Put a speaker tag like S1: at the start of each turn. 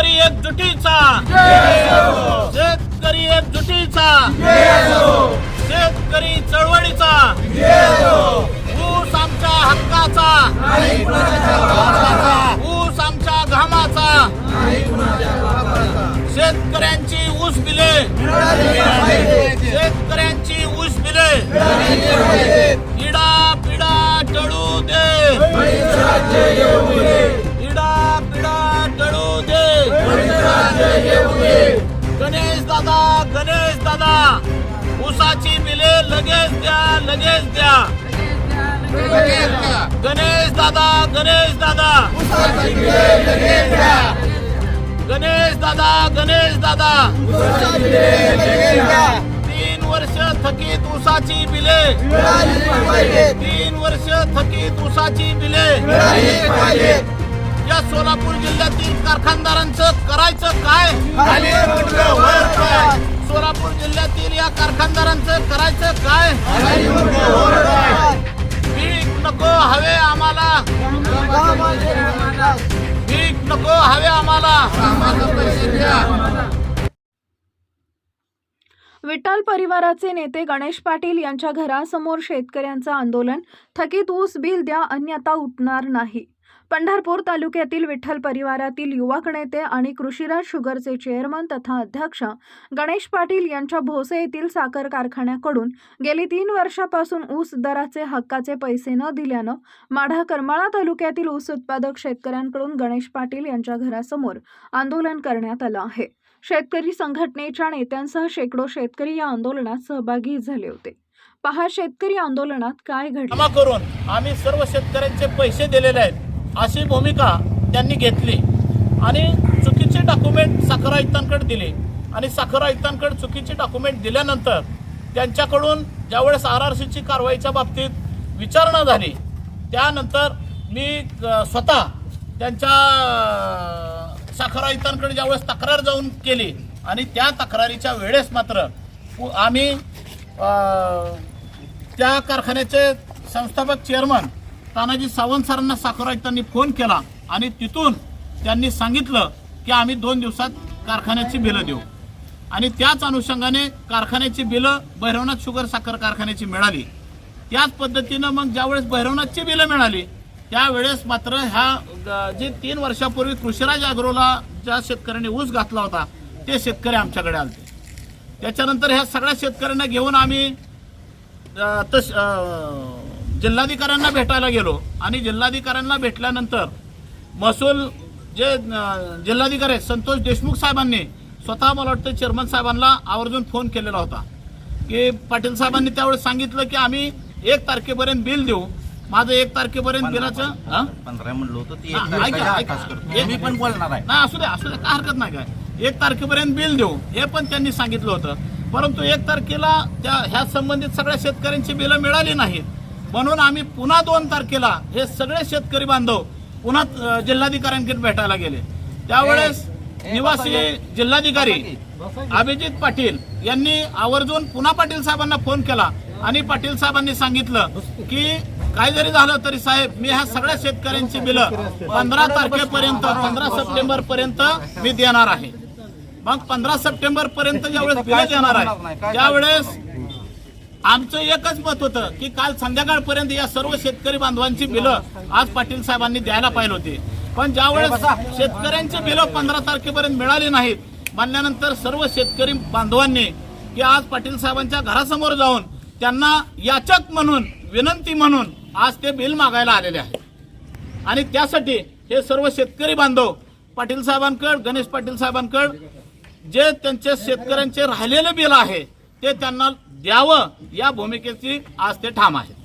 S1: शेतकरी एकजुटीचा. शेतकरी एकजुटीचा. शेतकरी चळवळीचा. ऊसाची बिले लगेच द्या लगेच द्या. गणेश दादा गणेश दादा. गणेश दादा गणेश दादा. तीन वर्ष थकीत ऊसाची बिले. तीन वर्ष थकीत ऊसाची बिले. या सोलापूर जिल्ह्यातील कारखानदारांचं करायचं काय? सोलापूर जिल्ह्यातील या कारखानदारांचं करायचं काय? पीक नको हवे आम्हाला. पीक नको हवे आम्हाला.
S2: विठ्ठल परिवाराचे नेते गणेश पाटील यांच्या घरासमोर शेतकऱ्यांचं आंदोलन. थकीत ऊस बिल द्या अन्यथा उठणार नाही. पंढरपूर तालुक्यातील विठ्ठल परिवारातील युवक नेते आणि कृषीराज शुगरचे चेअरमन तथा अध्यक्ष गणेश पाटील यांच्या भोसे येथील साखर कारखान्याकडून गेली तीन वर्षापासून ऊस दराचे हक्काचे पैसे न दिल्यानं माढा करमाळा तालुक्यातील ऊस उत्पादक शेतकऱ्यांकडून गणेश पाटील यांच्या घरासमोर आंदोलन करण्यात आलं आहे. शेतकरी संघटनेच्या नेत्यांसह शेकडो शेतकरी या आंदोलनात सहभागी झाले होते. पहा शेतकरी आंदोलनात काय घडलं?
S1: करून आम्ही सर्व शेतकऱ्यांचे पैसे दिलेले आहेत. अशी भूमिका त्यांनी घेतली. आणि चुकीचे डॉक्युमेंट साखर आयुक्तांकडे दिले. आणि साखर आयुक्तांकडे चुकीचे डॉक्युमेंट दिल्यानंतर त्यांच्याकडून ज्यावेळेस आर आर सीची कारवाईच्या बाबतीत विचारणा झाली त्यानंतर मी स्वतः त्यांच्या साखर आयुक्तांकडे ज्यावेळेस तक्रार जाऊन केली आणि त्या तक्रारीच्या वेळेस मात्र आम्ही त्या कारखान्याचे संस्थापक चेअरमन तानाजी सावंत सरांना साखर फोन केला आणि तिथून त्यांनी सांगितलं की आम्ही दोन दिवसात कारखान्याची बिलं देऊ. आणि त्याच अनुषंगाने कारखान्याची बिलं भैरवनाथ शुगर साखर कारखान्याची मिळाली. त्याच पद्धतीनं मग ज्यावेळेस भैरवनाथची बिलं मिळाली त्यावेळेस मात्र ह्या जे तीन वर्षापूर्वी कृषीराज अग्रोला ज्या शेतकऱ्यांनी ऊस घातला होता ते शेतकरी आमच्याकडे आले त्याच्यानंतर ह्या सगळ्या शेतकऱ्यांना घेऊन आम्ही तश तस जिल्हाधिकाऱ्यांना भेटायला गेलो आणि जिल्हाधिकाऱ्यांना भेटल्यानंतर महसूल जे जिल्हाधिकारी आहेत, संतोष देशमुख साहेबांनी स्वतः मला वाटतं चेअरमन साहेबांना आवर्जून फोन केलेला होता. की पाटील साहेबांनी त्यावेळेस सांगितलं की आम्ही एक तारखेपर्यंत बिल देऊ. माझं एक तारखेपर्यंत बिलाचं नाही असू दे असू दे काय हरकत नाही काय. एक तारखेपर्यंत बिल देऊ हे पण त्यांनी सांगितलं होतं. परंतु एक तारखेला त्या ह्या संबंधित सगळ्या शेतकऱ्यांची बिलं मिळाली नाहीत. म्हणून आम्ही पुन्हा दोन तारखेला हे सगळे शेतकरी बांधव पुन्हा जिल्हाधिकाऱ्यांकडे भेटायला गेले. त्यावेळेस निवासी जिल्हाधिकारी अभिजित पाटील यांनी आवर्जून पुन्हा पाटील साहेबांना फोन केला आणि पाटील साहेबांनी सांगितलं की काय जरी झालं तरी साहेब मी ह्या सगळ्या शेतकऱ्यांची बिलं पंधरा तारखेपर्यंत पंधरा सप्टेंबर पर्यंत मी देणार आहे. मग पंधरा सप्टेंबर पर्यंत ज्यावेळेस बिलं देणार आहे त्यावेळेस आमचं एकच मत होतं की काल संध्याकाळपर्यंत या सर्व शेतकरी बांधवांची बिलं आज पाटील साहेबांनी द्यायला पाहिजे होती. पण ज्यावेळेस शेतकऱ्यांची बिलं पंधरा तारखेपर्यंत मिळाली नाहीत म्हणल्यानंतर सर्व शेतकरी बांधवांनी की आज पाटील साहेबांच्या घरासमोर जाऊन त्यांना याचक म्हणून विनंती म्हणून आज ते बिल मागायला आलेले आहेत. आणि त्यासाठी हे सर्व शेतकरी बांधव पाटील साहेबांकडे गणेश पाटील साहेबांकडे जे त्यांचे शेतकऱ्यांचे राहिलेले बिल आहे ते त्यांना द्यावं या भूमिकेची आज ते ठाम आहे